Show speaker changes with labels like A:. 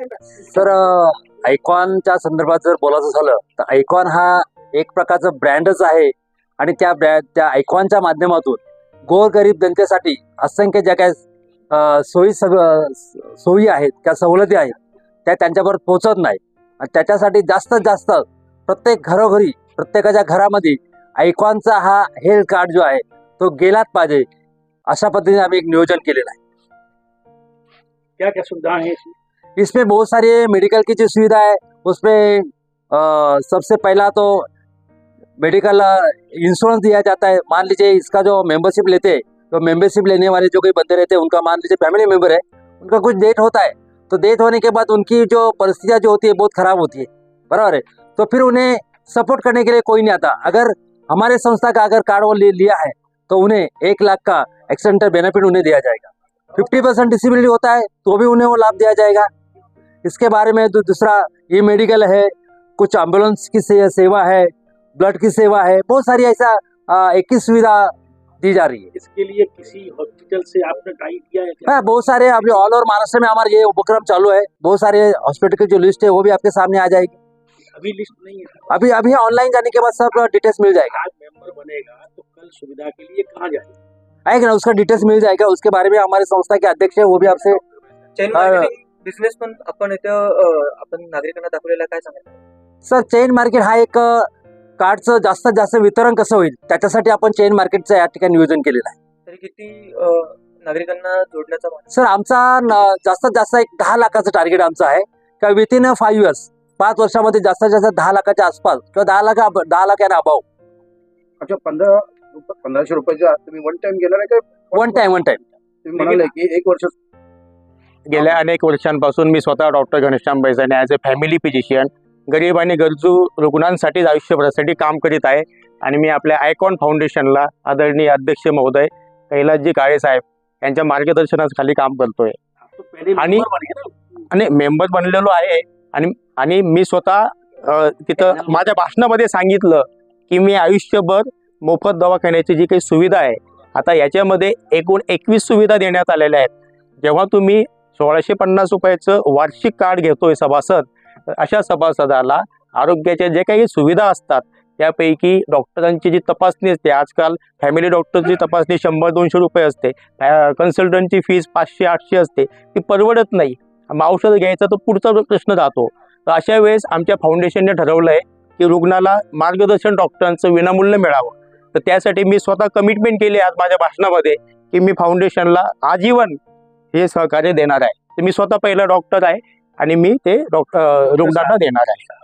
A: तर आयकॉनच्या संदर्भात जर बोलायचं झालं तर आयकॉन हा एक प्रकारचा ब्रँडच आहे. आणि त्या ब्रँड त्या आयकॉनच्या माध्यमातून गोरगरीब जनतेसाठी असंख्य ज्या काय सोयी सग सोयी आहेत त्या सवलती आहेत त्या त्यांच्यापर्यंत पोहोचत नाही. आणि त्याच्यासाठी जास्तीत जास्त प्रत्येक घरोघरी प्रत्येकाच्या घरामध्ये आयकॉनचा हा हेल्थ कार्ड जो आहे तो गेलाच पाहिजे अशा पद्धतीने आम्ही एक नियोजन केलेलं आहे.
B: क्या क्या सुविधा आहे इसमें
A: बहुत सारी मेडिकल की जो सुविधा है उसमें सबसे पहला तो मेडिकल इंश्योरेंस दिया जाता है। मान लीजिए इसका जो मेंबरशिप लेते हैं तो मेंबरशिप लेने वाले जो कोई बंदे रहते हैं, उनका मान लीजिए फैमिली मेंबर है, उनका कुछ डेट होता है। तो डेट होने के बाद उनकी जो परिस्थितियाँ जो होती है, बहुत ख़राब होती है। बराबर है? तो फिर उन्हें सपोर्ट करने के लिए कोई नहीं आता। अगर हमारे संस्था का अगर कार्ड वो ले लिया है तो उन्हें एक लाख का एक्सीडेंटल बेनिफिट उन्हें दिया जाएगा। फिफ्टी परसेंट डिसेबिलिटी होता है तो भी उन्हें वो लाभ दिया जाएगा। इसके बारे में दू, दूसरा ये मेडिकल है कुछ एंबुलेंस की से, सेवा है ब्लड की सेवा है बहुत सारी ऐसा एक ही सुविधा दी जा रही है।
B: इसके लिए किसी हॉस्पिटल से आपने टाई किया है क्या?
A: हाँ बहुत सारे अभी ऑल ओवर महाराष्ट्र में हमारे ये उपक्रम चालू है। बहुत सारे हॉस्पिटल की जो लिस्ट है वो भी आपके सामने आ जाएगी।
B: अभी लिस्ट नहीं है।
A: अभी अभी ऑनलाइन जाने के बाद सब डिटेल्स मिल जाएगा।
B: आज मेंबर बनेगा तो कल सुविधा के लिए कहाँ जाएगा?
A: आएगा ना उसका डिटेल्स मिल जाएगा उसके बारे में हमारे संस्था के अध्यक्ष है वो भी आपसे
C: बिझनेस पण आपण इथं अं, आपण नागरिकांना दाखवलेला काय सांगाल?
A: सर चेन मार्केट हा एक अ, कार्डचं जास्तीत जास्त वितरण कसं होईल त्याच्यासाठी आपण चेन मार्केटचं या ठिकाणी नियोजन केलेलं आहे.
C: तरी किती अं, नागरिकांना जोडण्याचा?
A: सर आमचा न- जास्तीत जास्त एक दहा लाखाचं टार्गेट आमचं आहे. का विथिन फाईव्ह इयर्स पाच वर्षामध्ये जास्तीत जास्त दहा लाखाच्या आसपास किंवा दहा लाख दहा लाख या अभाव
D: अच्छा पंधरा रुप- पंधराशे रुपयाच्या आत तुम्ही वन टाइम गेला नाही काय
A: वन टाइम वन टाइम
D: तुम्ही म्हणाले की एक वर्ष
E: गेल्या अनेक वर्षांपासून मी स्वतः doctor Ghanshyam Baijane as a family physician गरीब आणि गरजू रुग्णांसाठीच आयुष्यभरासाठी काम करीत आहे. आणि मी आपल्या आयकॉन फाउंडेशनला आदरणीय अध्यक्ष महोदय कैलासजी काळे साहेब यांच्या मार्गदर्शनाखाली काम करतोय. आणि- आणि मेंबर बनलेलो आहे. आणि आणि मी स्वतः तिथं माझ्या भाषणामध्ये सांगितलं की मी आयुष्यभर मोफत दवाखान्याची जी काही सुविधा आहे आता याच्यामध्ये एकूण एकवीस सुविधा देण्यात आलेल्या आहेत. जेव्हा तुम्ही सोळाशे पन्नास रुपयाचं वार्षिक कार्ड घेतोय सभासद. अशा सभासदाला आरोग्याच्या जे काही सुविधा असतात त्यापैकी डॉक्टरांची जी तपासणी असते आजकाल फॅमिली डॉक्टरची तपासणी शंभर दोनशे रुपये असते. कन्सल्टंटची फीस पाचशे आठशे असते. ती परवडत नाही. मग औषध घ्यायचा तर पुढचा प्रश्न राहतो तर अशा वेळेस आमच्या फाउंडेशनने ठरवलं आहे की रुग्णाला मार्गदर्शन डॉक्टरांचं विनामूल्य मिळावं. तर त्यासाठी मी स्वतः कमिटमेंट केली आज माझ्या भाषणामध्ये की मी फाउंडेशनला आजीवन हे सहकार्य देणार आहे. मी स्वतः पहिला डॉक्टर आहे आणि मी ते डॉक्टर रुग्णांना देणार आहे.